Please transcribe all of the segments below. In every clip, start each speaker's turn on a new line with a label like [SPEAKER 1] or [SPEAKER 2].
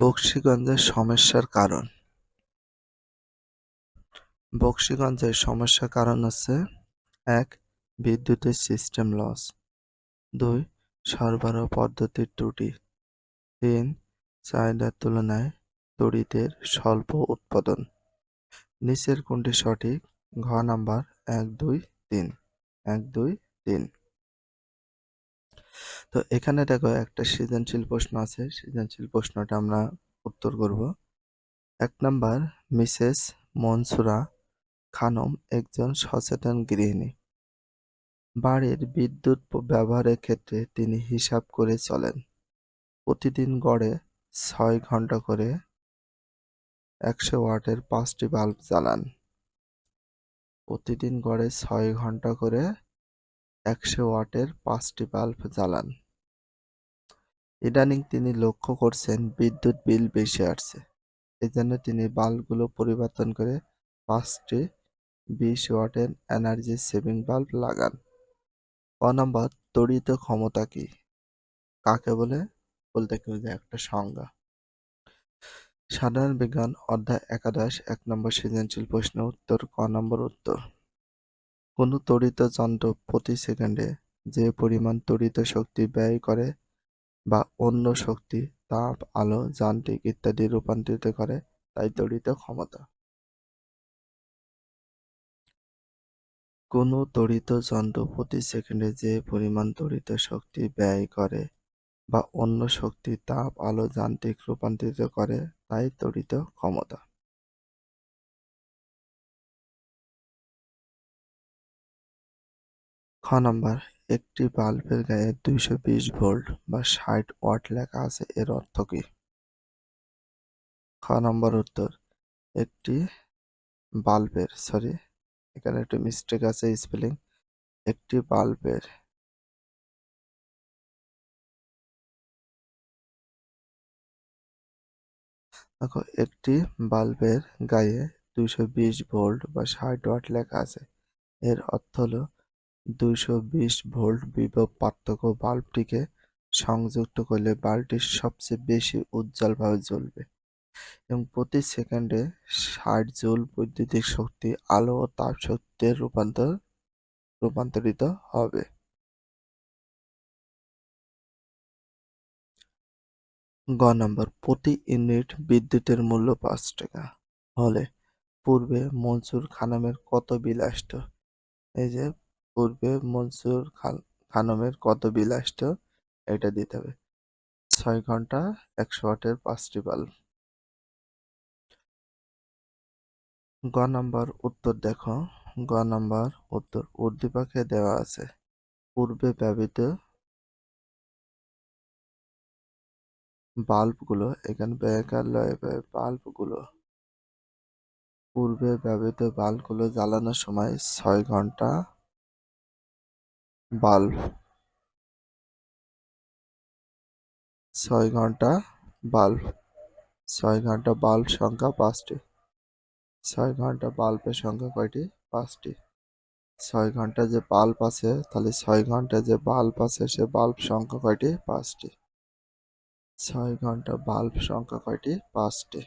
[SPEAKER 1] বকশীগঞ্জের সমস্যার কারণ। বকশীগঞ্জের সমস্যার কারণ হচ্ছে, এক, বিদ্যুতের সিস্টেম লস দুই, সরবরাহ পদ্ধতির ত্রুটি। তিন, চাহিদার তুলনায় তড়িতের স্বল্প উৎপাদন। নিচের কোনটি সঠিক? ঘ নাম্বার, এক, দুই, তিন। এক, দুই, তিন। তো এখানে দেখো একটা সৃজনশীল প্রশ্ন আছে। সৃজনশীল প্রশ্নটা আমরা উত্তর করব। এক নাম্বার, মিসেস মনসুরা খানম একজন সচেতন গৃহিণী। বাড়ির বিদ্যুৎ ব্যবহারের ক্ষেত্রে তিনি হিসাব করে চলেন। প্রতিদিন গড়ে ছয় ঘণ্টা করে একশো ওয়াটের পাঁচটি বাল্ব জ্বালান। প্রতিদিন গড়ে ছয় ঘণ্টা করে একশো ওয়াটের পাঁচটি বাল্ব জ্বালান। ইদানিং তিনি লক্ষ্য করছেন বিদ্যুৎ বিল বেশি আসছে। এজন্য তিনি বাল্বগুলো পরিবর্তন করে পাঁচটি বিশ ওয়াটের এনার্জি সেভিং বাল্ব লাগান। ক নম্বর, তড়িৎ ক্ষমতা কি? কাকে বলে? বলতে কি বোঝায় একটা সংজ্ঞা। সাধারণ বিজ্ঞান অধ্যায় একাদশ, এক নম্বর সৃজনশীল প্রশ্ন উত্তর, ক নম্বর উত্তর। কোন তড়িৎ যন্ত্র প্রতি সেকেন্ডে যে পরিমাণ তড়িৎ শক্তি ব্যয় করে বা অন্য শক্তি, তাপ, আলো, যান্ত্রিক ইত্যাদি রূপান্তরিত করে, তাই তড়িৎ ক্ষমতা। কোনো তড়িৎ যন্ত্র প্রতি সেকেন্ডে যে পরিমাণ তড়িৎ শক্তি ব্যয় করে বা অন্য শক্তি, তাপ, আলো, যান্ত্রিক রূপান্তরিত করে, তাই তড়িৎ ক্ষমতা। খ নম্বর, একটি বাল্বের গায়ে দুইশো বিশ ভোল্ট বা ষাট ওয়াট লেখা আছে, এর অর্থ কি? খ নম্বর উত্তর, একটি বাল্বের সরি এখানে একটু মিস্টেক আছে স্পেলিং একটি বাল্বের দেখো, একটি বাল্বের গায়ে দুইশো বিশ ভোল্ট বা ষাট ওয়াট লেখা আছে, এর অর্থ হলো দুইশো বিশ ভোল্ট বিভব পার্থক্য বাল্বটিকে সংযুক্ত করলে বাল্বটি সবচেয়ে বেশি উজ্জ্বলভাবে জ্বলবে এবং প্রতি সেকেন্ডে ষাট জুল বৈদ্যুতিক শক্তি আলো ও তাপ শক্তিতে রূপান্তর, রূপান্তরিত হবে। গ নম্বর, প্রতি ইউনিট বিদ্যুতের মূল্য পাঁচ টাকা। হলে পূর্বে মনসুর খানামের কত বিল আসত এই যে পূর্বে মনসুর খানমের কত বিল আসত এটা দিতে হবে। ছয় ঘণ্টা একশো ওয়াটের পাঁচটি বাল্ব। গ নম্বর উত্তর দেখো। গ নম্বর উত্তর। উদ্দীপকে দেওয়া আছে। পূর্বে ব্যবহৃত বাল্বগুলো, এখানে বেকার লয় বাল্বগুলো। পূর্বে ব্যবহৃত বাল্বগুলো জ্বালানোর সময় ছয় ঘণ্টা বাল্ব। ছয় ঘণ্টা বাল্ব। ছয় ঘণ্টা বাল্ব সংখ্যা পাঁচটি। ছয় ঘণ্টা বাল্বের সংখ্যা কয়টি? পাঁচটি। ছয় ঘণ্টা যে বাল্ব আছে, তাহলে ছয় ঘণ্টা যে বাল্ব আছে, সে বাল্ব সংখ্যা কয়টি? পাঁচটি। ছয় ঘণ্টা বাল্ব সংখ্যা কয়টি? পাঁচটি।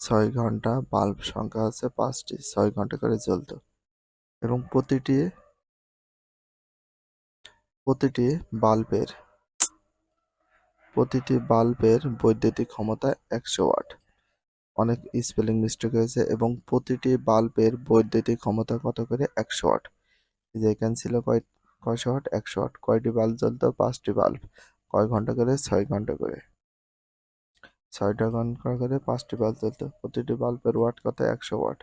[SPEAKER 1] ছয় ঘণ্টা বাল্ব সংখ্যা আছে, পাঁচটি। ছয় ঘণ্টা করে জ্বলত। এবং প্রতিটি প্রতিটি বাল্বের প্রতিটি বাল্বের বৈদ্যুতিক ক্ষমতা একশো ওয়াট। অনেক স্পেলিং মিস্টেক হয়েছে এবং প্রতিটি বাল্বের বৈদ্যুতিক ক্ষমতা কত করে? একশো ওয়াট। যে এখানে ছিল কয় কয়শো ওয়াট? একশো ওয়াট। কয়টি বাল্ব জ্বলতো? পাঁচটি বাল্ব। কয় ঘণ্টা করে? ছয় ঘণ্টা করে। ছয়টা ঘণ্টা করে পাঁচটি বাল্ব জ্বলতো। প্রতিটি বাল্বের ওয়াট কত? একশো ওয়াট।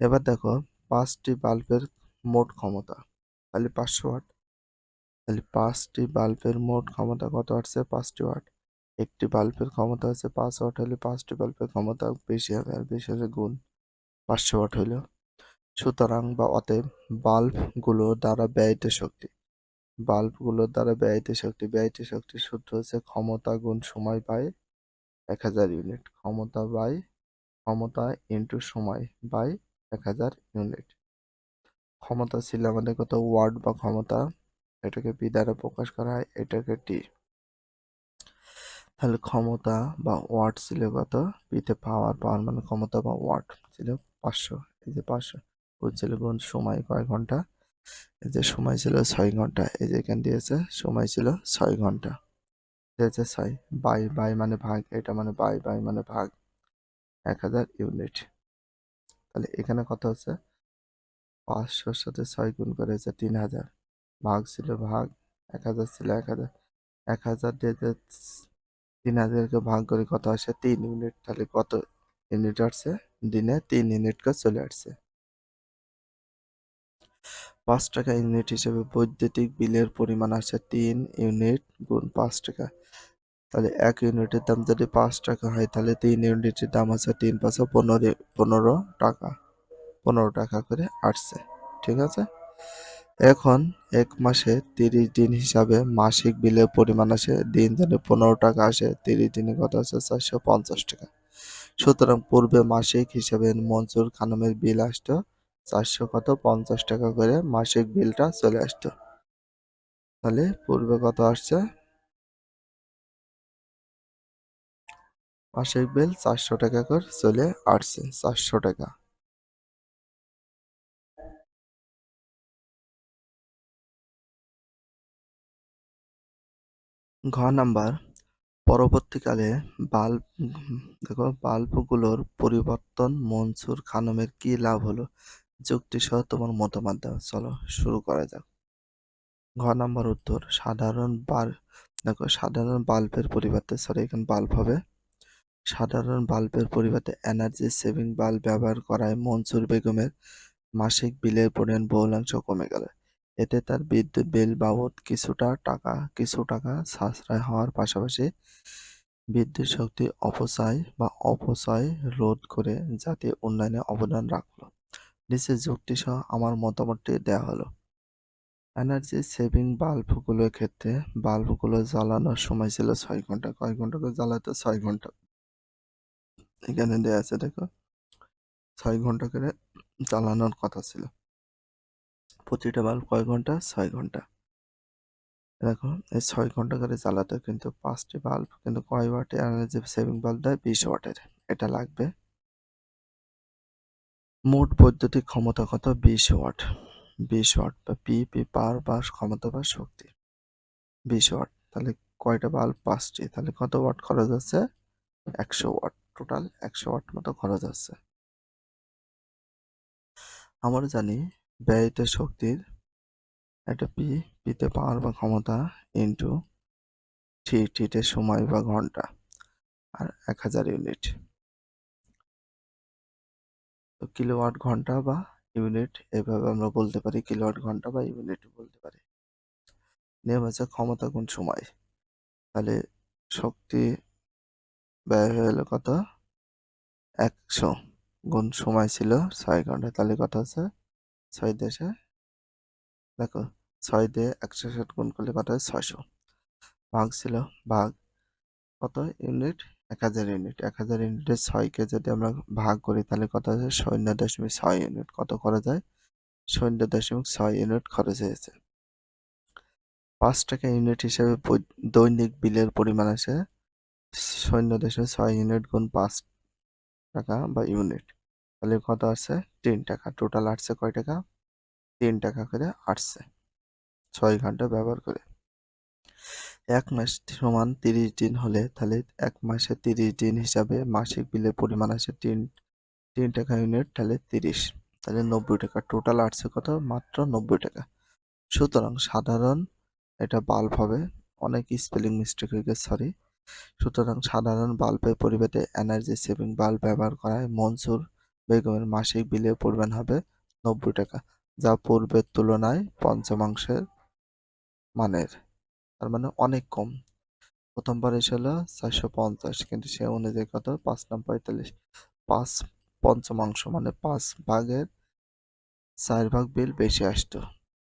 [SPEAKER 1] এবার দেখো, পাঁচটি বাল্বের মোট ক্ষমতা। তাহলে পাঁচশো ওয়াট। তাহলে পাঁচটি বাল্বের মোট ক্ষমতা কত আসছে? পাঁচটি ওয়াট। একটি বাল্বের ক্ষমতা আছে পাঁচ ওয়াট হলে পাঁচটি বাল্বের ক্ষমতা বেশি হবে আর বেশি হলে গুণ পাঁচশো ওয়াট হইল। সুতরাং বা অতএব বাল্বগুলো দ্বারা ব্যয়িত শক্তি। বাল্বগুলোর দ্বারা ব্যয়িত শক্তি। ব্যয়িত শক্তির সূত্র হচ্ছে ক্ষমতা গুণ সময় বাই এক হাজার ইউনিট। ক্ষমতা বাই ক্ষমতা ইন্টু সময় বাই এক হাজার ইউনিট। ক্ষমতা ছিল আমাদের কত? ওয়ার্ড বা ক্ষমতা এটাকে বি দ্বারা প্রকাশ করা হয়, এটাকে টি। তাহলে ক্ষমতা বা ওয়াট ছিল কত? পিতে পাওয়ার পাওয়ার মানে ক্ষমতা বা ওয়াট ছিল পাঁচশো। এই যে পাঁচশো হচ্ছিল গুণ সময় কয় ঘণ্টা? এই যে সময় ছিল ছয় ঘণ্টা, এই যে এখান দিয়েছে সময় ছিল ছয় ঘণ্টা। দিয়েছে ছয়, বাই বাই মানে ভাগ, এটা মানে বাই বাই মানে ভাগ। এক হাজার ইউনিট। তাহলে এখানে কত হচ্ছে পাঁচশোর সাথে ছয় গুণ করেছে তিন হাজার। ভাগ ছিল ভাগ, এক হাজার ছিল এক হাজার। এক হাজার দিয়ে তিন হাজারকে ভাগ করে কত আসে? তিন ইউনিট। তাহলে কত ইউনিট আসছে? দিনে তিন ইউনিট চলে আসছে। পাঁচ টাকা ইউনিট হিসেবে বৈদ্যুতিক বিলের পরিমাণ আসে তিন ইউনিট গুণ পাঁচ টাকা। তাহলে এক ইউনিটের দাম যদি পাঁচ টাকা হয়, তাহলে তিন ইউনিটের দাম আছে তিন পাঁচশো পনেরো পনেরো টাকা। পনেরো টাকা করে আসছে। ঠিক আছে? এখন এক মাসে তিরিশ দিন হিসাবে মাসিক বিলের পরিমাণ আসে, দিন যদি পনেরো টাকা আসে, তিরিশ দিনে কত আছে চারশো পঞ্চাশ টাকা। সুতরাং পূর্বে মাসিক হিসাবে মঞ্জুর খানমের বিল আসতো চারশো কত, পঞ্চাশ টাকা করে মাসিক বিলটা চলে আসতো। তাহলে পূর্বে কত আসছে? মাসিক বিল চারশো টাকা করে চলে আসছে, চারশো টাকা। ঘ নাম্বার, পরবর্তীকালে বাল্ব দেখো, বাল্বগুলোর পরিবর্তন, মনসুর খানমের কি লাভ হলো? যুক্তি সহ তোমার মতামত দাও। চলো, শুরু করা যাক। ঘ নাম্বার উত্তর, সাধারণ বাল, দেখো, সাধারণ বাল্বের পরিবর্তে সরি এখানে বাল্ব হবে। সাধারণ বাল্বের পরিবর্তে এনার্জি সেভিং বাল্ব ব্যবহার করায় মনসুর বেগমের মাসিক বিলের পরিমাণ বহুলাংশ কমে গেল। এতে তার বিদ্যুৎ বিল বাবদ কিছুটা টাকা, কিছু টাকা সাশ্রয় হওয়ার পাশাপাশি বিদ্যুৎ শক্তি অপচয় বা অপচয় রোধ করে জাতীয় উন্নয়নে অবদান রাখল। নিচে যুক্তি সহ আমার মতামতটি দেওয়া হলো। এনার্জি সেভিং বাল্বগুলোর ক্ষেত্রে বাল্বগুলো জ্বালানোর সময় ছিল ছয় ঘণ্টা, কয় ঘণ্টা করে জ্বালাতে ছয় ঘণ্টা। এখানে দেওয়া আছে, দেখো। ছয় ঘণ্টা করে চালানোর কথা ছিল। প্রতিটা বাল্ব কয় ঘণ্টা? ছয় ঘণ্টা। দেখো, এই ছয় ঘণ্টা করে চালাতে কিন্তু পাঁচটি বাল্ব কিন্তু কয় ওয়াটে এনার্জি সেভিং বাল্ব দেয়? বিশ ওয়াটের। এটা লাগবে মোট বৈদ্যুতিক ক্ষমতা কত? বিশ ওয়াট। বিশ ওয়াট বা পি পি, পাওয়ার বা ক্ষমতা বা শক্তি। বিশ ওয়াট। তাহলে কয়টা বাল্ব? পাঁচটি। তাহলে কত ওয়াট খরচ হচ্ছে একশো ওয়াট। টোটাল একশো ওয়াট মতো খরচ হচ্ছে আমরা জানি ব্যয়িত শক্তির একটা পি, পিতে পাওয়ার বা ক্ষমতা ইন্টু টি টিতে সময় বা ঘণ্টা আর এক হাজার ইউনিট তো কিলোওয়াট ঘণ্টা বা ইউনিট এভাবে আমরা বলতে পারি কিলোওয়াট ঘণ্টা বা ইউনিট বলতে পারি। নিয়ম আছে ক্ষমতা গুণ সময়। তাহলে শক্তি ব্যয় হয়ে গেল কত? একশো গুণ সময় ছিল ছয় ঘণ্টা। তাহলে কত আছে? ছয় দেশে? দেখো, ছয় দিয়ে একশো ষাট গুণ করলে কত হয়? ছয়শো। ভাগ ছিল, ভাগ কত ইউনিট? এক হাজার ইউনিট। এক হাজার ইউনিটের ছয়কে যদি আমরা ভাগ করি, তাহলে কত আছে শূন্য দশমিক ছয় ইউনিট। কত করা যায় শূন্য দশমিক ছয় ইউনিট খরচ হয়েছে। পাঁচ টাকা ইউনিট হিসেবে দৈনিক বিলের পরিমাণ আছে। শূন্য দশমিক ছয় ইউনিট গুণ পাঁচ টাকা বা ইউনিট। তাহলে কত আসছে? তিন টাকা। টোটাল আসছে কয় টাকা? তিন টাকা করে আসছে। ছয় ঘণ্টা ব্যবহার করে। এক মাস সমান তিরিশ দিন হলে তাহলে এক মাসে তিরিশ দিন হিসাবে মাসিক বিলের পরিমাণ আছে তিন তিন টাকা ইউনিট তাহলে তিরিশ। তাহলে নব্বই টাকা। টোটাল আসছে কত? মাত্র নব্বই টাকা। সুতরাং সাধারণ এটা বাল্ব হবে। অনেক স্পেলিং মিস্টেক হয়ে গেছে সরি সুতরাং সাধারণ বাল্বের পরিবর্তে এনার্জি সেভিং বাল্ব ব্যবহার করায় মনসুর বেগমের মাসিক বিলের পরিমাণ হবে নব্বই টাকা, যা পূর্বের তুলনায় পঞ্চমাংশের মানের, তার মানে অনেক কম। প্রথমবার হলো চারশো পঞ্চাশ, কিন্তু সে অনুযায়ী কত? পাঁচ নাম পঁয়তাল্লিশ। পাঁচ পঞ্চমাংশ মানে পাঁচ ভাগের চার ভাগ বিল বেশি আসতো।